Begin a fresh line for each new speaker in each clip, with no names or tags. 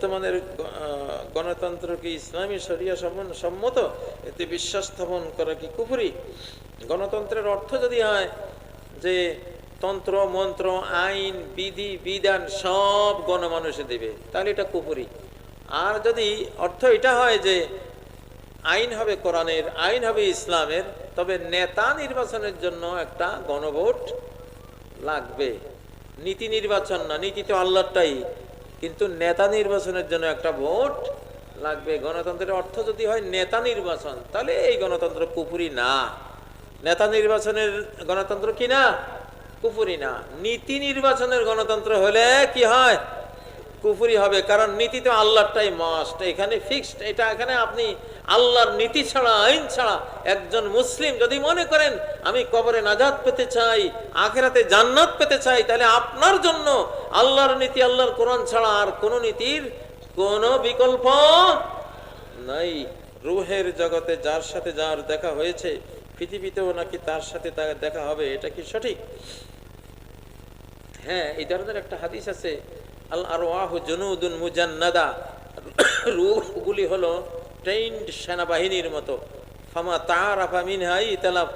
বর্তমানের গ- আহ, গণতন্ত্র কি ইসলামী সম্মন- সম্মত এতে বিশ্বাস স্থাপন করা কি কুফুরি? গণতন্ত্রের অর্থ যদি হয় যে তন্ত্র মন্ত্র আইন বিধি বিধান সব গণমানুষে দেবে তাহলে এটা কুপুরি আর যদি অর্থ এটা হয় যে আইন হবে কোরআনের আইন হবে ইসলামের তবে নেতা নির্বাচনের জন্য একটা গণভোট লাগবে। নীতি নির্বাচন না নীতি তো আল্লাহটাই কিন্তু নেতা নির্বাচনের জন্য একটা ভোট লাগবে। গণতন্ত্রের অর্থ যদি হয় নেতা নির্বাচন, তাহলে এই গণতন্ত্র কুপুরি না। নেতা নির্বাচনের গণতন্ত্র কি না? কুপুরি না। নীতি নির্বাচনের গণতন্ত্র হলে কি হয়? কুফুরি হবে, কারণ নীতি তো আল্লাহটাই মাস্ট এখানে ফিক্সড এটা এখানে আপনি আল্লাহর নীতি ছাড়া, আইন ছাড়া একজন মুসলিম যদি মনে করেন, আমি কবরে নাজাদ পেতে চাই, আখেরাতে জান্নাত পেতে চাই, তাহলে আপনার জন্য আল্লাহর নীতি, আল্লাহর কোরআন ছাড়া আর কোন নীতির কোনো বিকল্প নাই। রুহের জগতে যার সাথে যার দেখা হয়েছে, পৃথিবীতেও নাকি তার সাথে দেখা হবে, এটা কি সঠিক? হ্যাঁ এই ধরনের একটা হাদিস আছে। আল রূহগুলি হলো ট্রেন্ড সেনাবাহিনীর মতো। ফামা তালাফ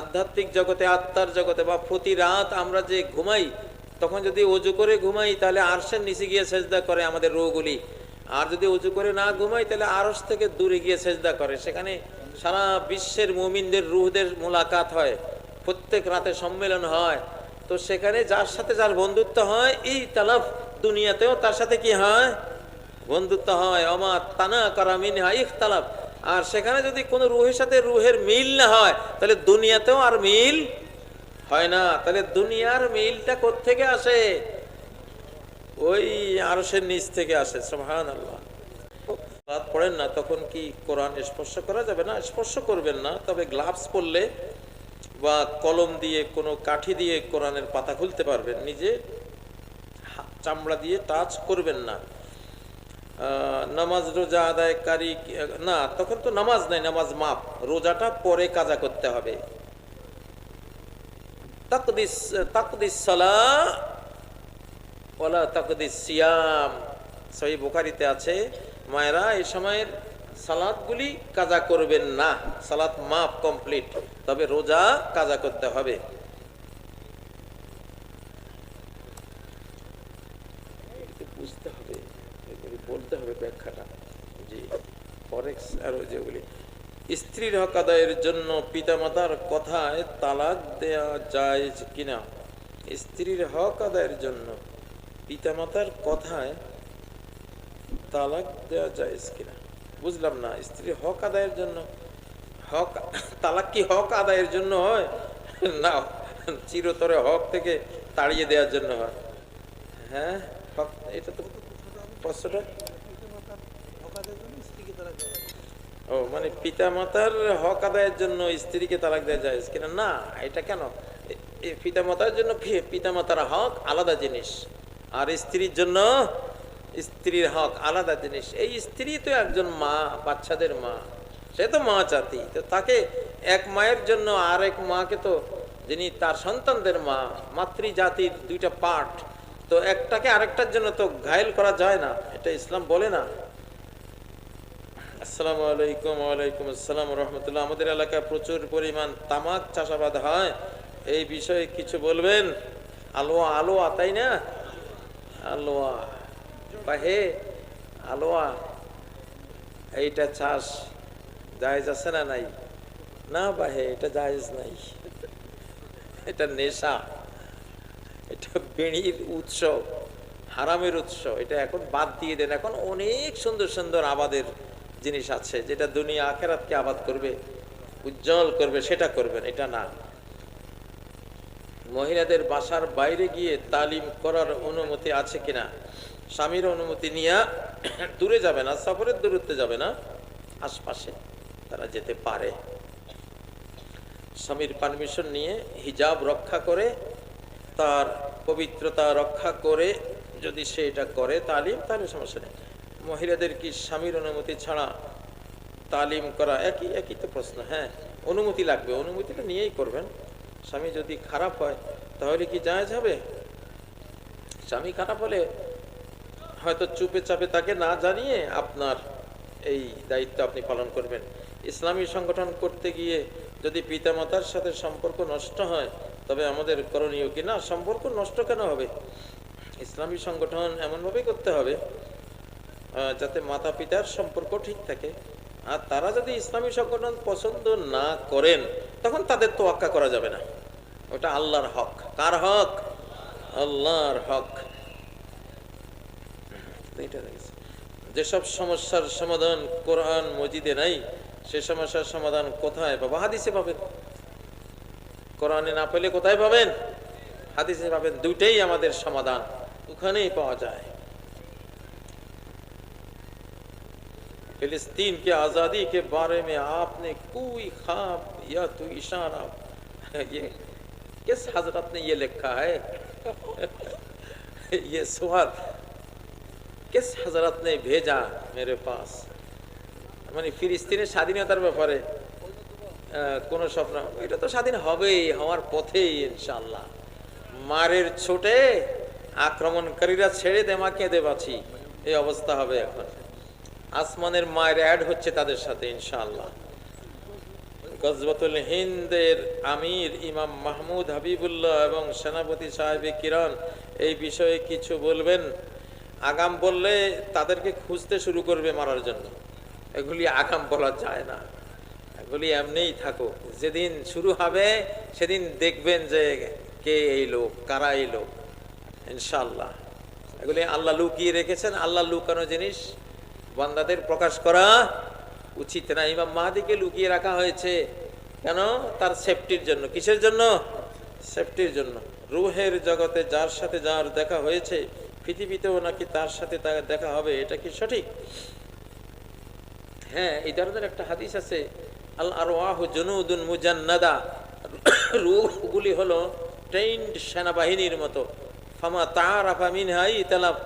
আধ্যাত্মিক জগতে, আত্মার জগতে বা প্রতি রাত আমরা যে ঘুমাই, তখন যদি অজু করে ঘুমাই, তাহলে আরশের নিচে গিয়ে সেজদা করে আমাদের রোগগুলি আর যদি উঁচু করে না ঘুমাই, তাহলে আরস থেকে দূরে গিয়ে সেজদা করে। সেখানে সারা বিশ্বের মুমিনদের রুহদের মোলাকাত হয়। প্রত্যেক রাতে সম্মেলন হয়। তো সেখানে যার সাথে যার বন্ধুত্ব হয় এই তালাফ দুনিয়াতেও তার সাথে কি হয়? বন্ধুত্ব হয়। অমা তানা করা মিন হয় ইখতালাফ। আর সেখানে যদি কোনো রুহের সাথে রুহের মিল না হয়, তাহলে দুনিয়াতেও আর মিল হয় না। তাহলে দুনিয়ার মিলটা কোত্থেকে আসে? ওই আরশের নিচ থেকে আসে সুবহান আল্লাহ রাত পড়েন না, তখন কি কোরআন স্পর্শ করা যাবে না? স্পর্শ করবেন না, তবে গ্লাভস পরলে বা কলম দিয়ে, কোনো কাঠি দিয়ে কোরআনের পাতা খুলতে পারবেন নিজে। চামড়া দিয়ে টাচ করবেন না। নামাজ রোজা আদায়কারী না, তখন তো নামাজ নাই, নামাজ মাপ রোজাটা পরে কাজা করতে হবে। তাকদিস তাকদিস সালা ওলা তাকদিস সিয়াম। সহি বুখারিতে আছে, মায়েরা এই সময়ের সালাদগুলি কাজা করবেন না। সালাত মাপ কমপ্লিট, তবে রোজা কাজা করতে হবে। বুঝতে হবে বলতে হবে ব্যাখ্যাটা। যে ফরেক্স আর ওই যেগুলি স্ত্রীর হক আদায়ের জন্য পিতামাতার কথায় তালাক দেয়া যায় কিনা? স্ত্রীর হক আদায়ের জন্য পিতামাতার কথায় তালাক দেওয়া যায় কিনা? বুঝলাম না, স্ত্রীর হক আদায়ের জন্য হক, তালাক কি হক আদায়ের জন্য হয়? না, চিরতরে হক থেকে তাড়িয়ে দেওয়ার জন্য হয়। হ্যাঁ? এটা তো ও মানে পিতা মাতার হক আদায়ের জন্য স্ত্রীকে তালাক দেওয়া যায় কিনা? না, এটা কেন? পিতা মাতার জন্য পিতা মাতার হক আলাদা জিনিস। আর স্ত্রীর জন্য স্ত্রীর হক আলাদা জিনিস। এই স্ত্রী তো একজন মা, বাচ্চাদের মা। সে তো মা জাতি। তো তাকে এক মায়ের জন্য আর এক মাকে তো যিনি তার সন্তানদের মা মাতৃ জাতির দুইটা পার্ট তো একটাকে আরেকটার জন্য তো ঘায়েল করা যায় না, এটা ইসলাম বলে না। আসসালামু আলাইকুম, ওয়ালাইকুম আসসালাম রহমতুল্লাহ। আমাদের এলাকায় প্রচুর পরিমাণ তামাক চাষাবাদ হয়। এই বিষয়ে কিছু বলবেন? আলোয়া আলোয়া, তাই না? আলোয়া, বাহে, আলোয়া, এইটা চাষ জায়েজ আছে না নাই? না বাহে, এটা জায়েজ নাই। এটা নেশা। এটা বেড়ির উৎস হারামের উৎস এটা এখন বাদ দিয়ে দেন। এখন অনেক সুন্দর সুন্দর আবাদের জিনিস আছে, যেটা দুনিয়া আখেরাতকে আবাদ করবে, উজ্জ্বল করবে, সেটা করবেন, এটা না। মহিলাদের বাসার বাইরে গিয়ে তালিম করার অনুমতি আছে কিনা, স্বামীর অনুমতি নিয়ে দূরে যাবে না, সফরের দূরত্বে যাবে না, আশপাশে তারা যেতে পারে। স্বামীর পারমিশন নিয়ে হিজাব রক্ষা করে তার পবিত্রতা রক্ষা করে যদি সে এটা করে, তালিম, তাহলে সমস্যা নেই। মহিলাদের কি স্বামীর অনুমতি ছাড়া তালিম করা একই? একই তো প্রশ্ন হ্যাঁ। অনুমতি লাগবে, অনুমতিটা নিয়েই করবেন। স্বামী যদি খারাপ হয়, তাহলে কি জায়েজ হবে? স্বামী খারাপ হলে হয়তো চুপে চাপে তাকে না জানিয়ে আপনার এই দায়িত্ব আপনি পালন করবেন। ইসলামী সংগঠন করতে গিয়ে যদি পিতামাতার সাথে সম্পর্ক নষ্ট হয় তবে আমাদের করণীয় কি? না, সম্পর্ক নষ্ট কেন হবে? ইসলামী সংগঠন এমনভাবেই করতে হবে যাতে মাতা পিতার সম্পর্ক ঠিক থাকে। আর তারা যদি ইসলামী সংগঠন পছন্দ না করেন, তখন তাদের তো তোয়াক্কা করা যাবে না। ওটা আল্লাহর হক। কার হক? আল্লাহর হক। যেসব সমস্যার সমাধান কোরআন মজিদে নাই, সে সমস্যার সমাধান কোথায় পাবো? হাদিসে পাবেন। কোরআনে না পেলে কোথায় পাবেন হাদিসে পাবেন দুইটাই আমাদের সমাধান ওখানেই পাওয়া যায় फिलिस्तीन के आज़ादी के बारे में आपने कोई ख्वाब या तो इशारा ये किस हजरत ने ये लिखा है ये सवाल किस हजरत ने भेजा मेरे पास মানে ফিলিস্তিনের স্বাধীনতার ব্যাপারে আহ, কোন স্বপ্ন এটা তো স্বাধীন হবেই, হওয়ার পথেই ইনশাল্লাহ মারের ছোটে আক্রমণকারীরা ছেড়ে দেমা কেঁদে বাঁচি, এই অবস্থা হবে এখন। আসমানের মায়ের অ্যাড হচ্ছে তাদের সাথে ইনশাল্লাহ গজবতুল হিন্দের আমির ইমাম মাহমুদ হাবিবুল্লাহ এবং সেনাপতি সাহেব কিরণ এই বিষয়ে কিছু বলবেন। আগাম বললে তাদেরকে খুঁজতে শুরু করবে মারার জন্য। এগুলি আগাম বলা যায় না। এগুলি এমনিই থাকুক যেদিন শুরু হবে, সেদিন দেখবেন যে কে এই লোক, কারা এই লোক। ইনশাল্লাহ এগুলি আল্লাহ লুকিয়ে রেখেছেন। আল্লাহ লুকানো জিনিস বান্দাদের প্রকাশ করা উচিত না। ইমাম মাহাদিকে লুকিয়ে রাখা হয়েছে। কেন? তার সেফটির জন্য। কিসের জন্য? সেফটির জন্য। রুহের জগতে যার সাথে যার দেখা হয়েছে, পৃথিবীতেও নাকি তার সাথে তার দেখা হবে, এটা কি সঠিক? হ্যাঁ এই ধরনের একটা হাদিস আছে। রূহগুলি হলো ট্রেন্ড সেনাবাহিনীর মতো। ফামা তালাফ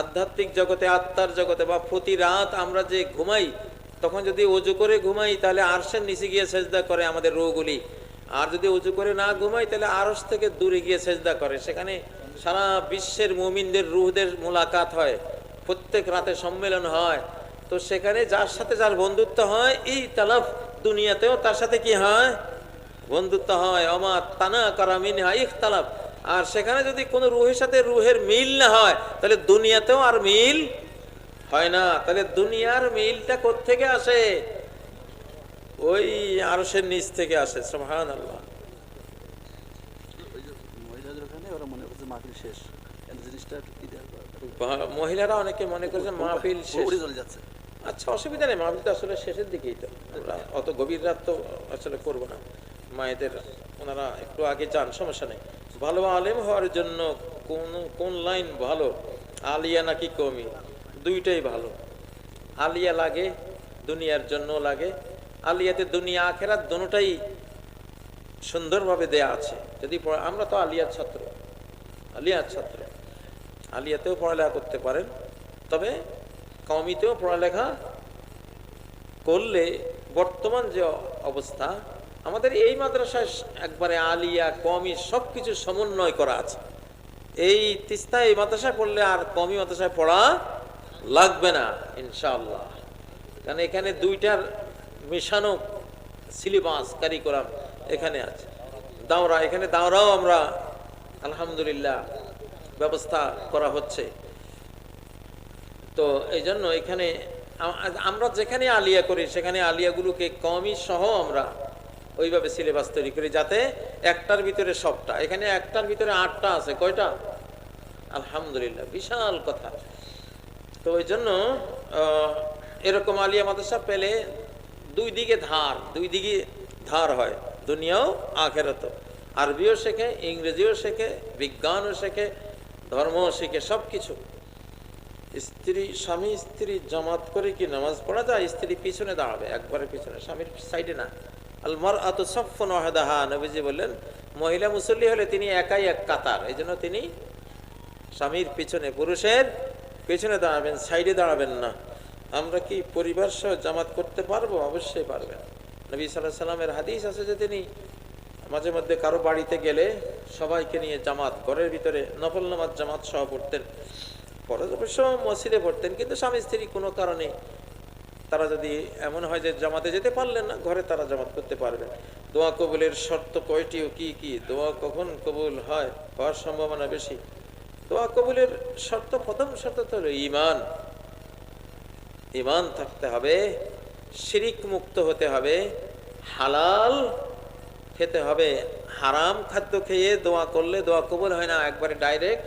আধ্যাত্মিক জগতে, আত্মার জগতে বা প্রতি রাত আমরা যে ঘুমাই, তখন যদি অজু করে ঘুমাই, তাহলে আরশের নিচে গিয়ে সেজদা করে আমাদের রোগগুলি আর যদি উজু করে না ঘুমাই, তাহলে আরশ থেকে দূরে গিয়ে সেজদা করে। সেখানে সারা বিশ্বের মুমিনদের রুহদের মোলাকাত হয়। প্রত্যেক রাতে সম্মেলন হয়। তো সেখানে যার সাথে যার বন্ধুত্ব হয়, এই তালাফ দুনিয়াতেও তার সাথে কি হয়? বন্ধুত্ব হয়। অমা তানা করা মিন হয় ইখতালাফ। আর সেখানে যদি কোনো রুহের সাথে রুহের মিল না হয় তাহলে দুনিয়াতেও আর মিল হয় না। তাহলে দুনিয়ার মিলটা কোত্থেকে আসে? ওই আরসের নিচ থেকে আসে সোহান আল্লাহ
মনে
মহিলারা অনেকে মনে করছে মাহফিল শেষ।
যাচ্ছে।
আচ্ছা অসুবিধা নেই, মাহফিল তো আসলে শেষের দিকেই তো। অত গভীর রাত তো আসলে করব না। মায়েদের, ওনারা একটু আগে যান, সমস্যা নেই। ভালো আলেম হওয়ার জন্য কোন কোন লাইন ভালো? আলিয়া নাকি কমি? দুইটাই ভালো। আলিয়া লাগে, দুনিয়ার জন্য লাগে। আলিয়াতে দুনিয়া, আখেরাত দুটাই সুন্দরভাবে দেয়া আছে। যদি আমরা তো আলিয়ার ছাত্র। আলিয়ার ছাত্র। আলিয়াতেও পড়ালেখা করতে পারেন। তবে কমিতেও পড়ালেখা করলে বর্তমান যে অবস্থা, আমাদের এই মাদ্রাসায় একবারে আলিয়া, কমি সব কিছু সমন্বয় করা আছে। এই তিস্তা এই মাদ্রাসায় পড়লে আর কমি মাদ্রাসায় পড়া লাগবে না, ইনশাআল্লাহ। কারণ এখানে দুইটার মেশানো সিলেবাস, কারিকুলাম এখানে আছে। দাওরা, এখানে দাওরাও আমরা আলহামদুলিল্লাহ ব্যবস্থা করা হচ্ছে। তো এই জন্য এখানে আমরা যেখানে আলিয়া করি, সেখানে আলিয়াগুলোকে কমই সহ আমরা ওইভাবে সিলেবাস তৈরি করি যাতে একটার ভিতরে সবটা। এখানে একটার ভিতরে আটটা আছে, কয়টা? আলহামদুলিল্লাহ, বিশাল কথা। তো ওই জন্য এরকম আলিয়া মাদ্রাসা পেলে দুই দিকে ধার, দুই দিকে ধার হয়, দুনিয়াও আখেরত আরবিও শেখে, ইংরেজিও শেখে, বিজ্ঞানও শেখে, ধর্মও শেখে সব কিছু স্ত্রী, স্বামী স্ত্রী জামাত করে কি নামাজ পড়া যায়? স্ত্রী পিছনে দাঁড়াবে, একবারে পিছনে, স্বামীর সাইডে না। আলমার আত সফন ওয়াহেদাহা, নবীজি বললেন, মহিলা মুসল্লি হলে তিনি একাই এক কাতার। এই জন্য তিনি স্বামীর পিছনে, পুরুষের পিছনে দাঁড়াবেন, সাইডে দাঁড়াবেন না। আমরা কি পরিবার সহ জামাত করতে পারব? অবশ্যই পারবেন। নবী সাল্লাহ সাল্লামের হাদিস আছে যে তিনি মাঝে মধ্যে কারও বাড়িতে গেলে সবাইকে নিয়ে জামাত, ঘরের ভিতরে নফল নামাজ জামাত সহ পড়তেন। পরে অবশ্য মসজিদে পড়তেন। কিন্তু স্বামী স্ত্রী কোনো কারণে তারা যদি এমন হয় যে জামাতে যেতে পারলেন না, ঘরে তারা জামাত করতে পারবেন দোয়া কবুলের শর্ত কয়টি ও কি কি? দোয়া কখন কবুল হয়? হওয়ার সম্ভাবনা বেশি। দোয়া কবুলের শর্ত, প্রথম শর্ত তো হলো ইমান ইমান থাকতে হবে, শিরিক মুক্ত হতে হবে, হালাল খেতে হবে। হারাম খাদ্য খেয়ে দোয়া করলে দোয়া কবুল হয় না, একবারে ডাইরেক্ট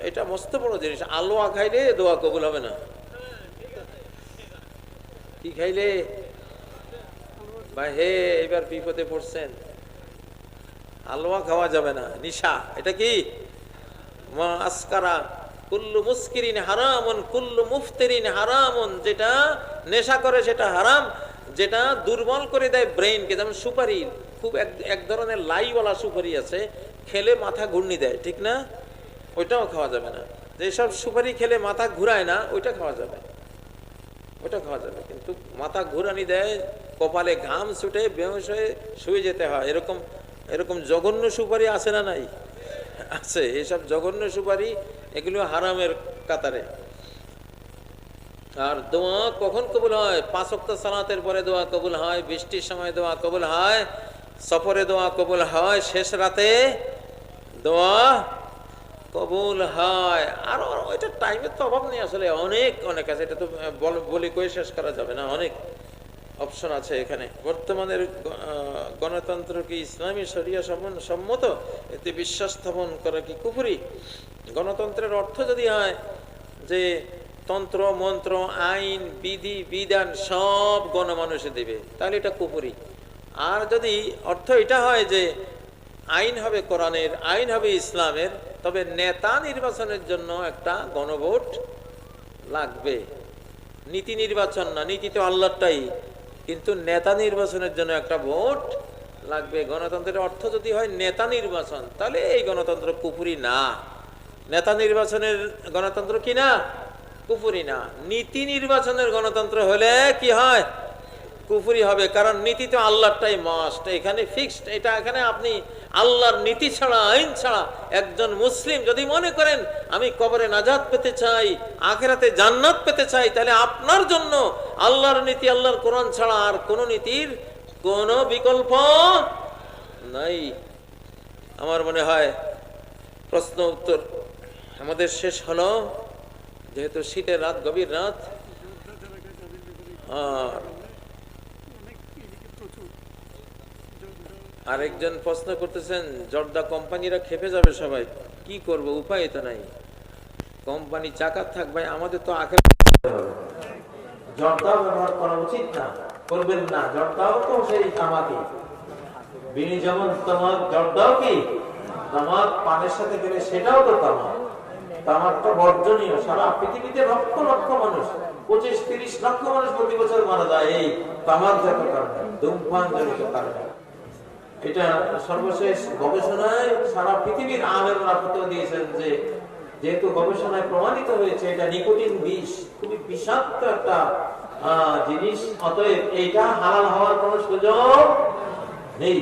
এটা মস্ত বড় জিনিস। আলোয়া খাইলে দোয়া কবুল হবে না। কি খাইলে? বা হে এবার বিপদে পড়ছেন। আলোয়া খাওয়া যাবে না। নিশা, এটা কি? মা আসকারা, কুল্লু মুস্কিরিন হারামন, কুল্লু মুফতেরিন হারামন, যেটা নেশা করে সেটা হারাম, যেটা দুর্বল করে দেয় ব্রেনকে যেমন সুপারি, খুব এক এক ধরনের লাইওয়ালা সুপারি আছে, খেলে মাথা ঘূর্ণি দেয়, ঠিক না? ওইটাও খাওয়া যাবে না। যেসব সুপারি খেলে মাথা ঘুরায় না, ওইটা খাওয়া যাবে। ওটা খাওয়া যাবে। কিন্তু মাথা ঘুরানি দেয়, কপালে ঘাম ছুটে বেহস হয়ে শুয়ে যেতে হয়। এরকম এরকম জঘন্য সুপারি আছে না নাই? আছে। এসব জঘন্য সুপারি, এগুলো হারামের কাতারে। আর দোয়া কখন কবুল হয়? পাঁচ অক্ট সালাতের পরে দোয়া কবুল হয়, বৃষ্টির সময় দোয়া কবুল হয়, সফরে দোয়া কবুল হয়, শেষ রাতে দোয়া কবুল হয়। আর ওইটা টাইমের তো অভাব নেই আসলে। অনেক অনেক আছে। এটা তো বল- কয়ে শেষ করা যাবে না। অনেক অপশন আছে এখানে। বর্তমানের গণতন্ত্র কি ইসলামী সম্মন- সম্মত? এতে বিশ্বাস স্থাপন করা কি কুপুরি গণতন্ত্রের অর্থ যদি হয় যে তন্ত্র, মন্ত্র, আইন, বিধি, বিধান সব গণমানুষে দেবে, তাহলে এটা কুপুরি আর যদি অর্থ এটা হয় যে আইন হবে কোরআনের, আইন হবে ইসলামের, তবে নেতা নির্বাচনের জন্য একটা গণভোট লাগবে। নীতি নির্বাচন না, নীতি তো আল্লাহটাই কিন্তু নেতা নির্বাচনের জন্য একটা ভোট লাগবে। গণতন্ত্রের অর্থ যদি হয় নেতা নির্বাচন, তাহলে এই গণতন্ত্র কুপুরি না। নেতা নির্বাচনের গণতন্ত্র কি না? কুপুরি না। নীতি নির্বাচনের গণতন্ত্র হলে কি হয়? কুফুরি হবে, কারণ নীতি তো আল্লাহটাই মাস্ট এখানে ফিক্সড এটা এখানে আপনি আল্লাহর নীতি ছাড়া, আইন ছাড়া একজন মুসলিম যদি মনে করেন, আমি কবরে নাজাদ পেতে চাই, আখেরাতে জান্নাত পেতে চাই, তাহলে আপনার জন্য আল্লাহর নীতি, আল্লাহর কোরআন ছাড়া আর কোনো নীতির কোনো বিকল্প নাই। আমার মনে হয় প্রশ্ন উত্তর আমাদের শেষ হলো, যেহেতু শীতের রাত, গভীর রাত। আর আরেকজন প্রশ্ন করতেছেন, জর্দা কোম্পানিরা খেপে যাবে সবাই। কি করব? উপায় তো নাই। কোম্পানি চাকা থাক ভাই, আমাদের তো আখের জর্দা ব্যবহার করা উচিত না, করবেন না। জর্দাও তো সেই তামাকি বিনি যেমন তামাক, জর্দাও কি? তামাক পানের সাথে গেলে সেটাও তো তামাক। তামাকটা বর্জনীয়, সারা পৃথিবীতে লক্ষ লক্ষ মানুষ, পঁচিশ, তিরিশ লক্ষ মানুষ প্রতি বছর মারা যায়। এই তামাক জাত কারণে ধূমপান জনিত কারণে। এটা সর্বশেষ গবেষণায় সারা পৃথিবীর আলেমরা ফতোয়া দিয়েছেন যে, যেহেতু গবেষণায় প্রমাণিত হয়েছে এটা নিকোটিন বিষ, খুবই বিষাক্ত একটা জিনিস, অতএব এটা হালাল হওয়ার কোনো সুযোগ নেই।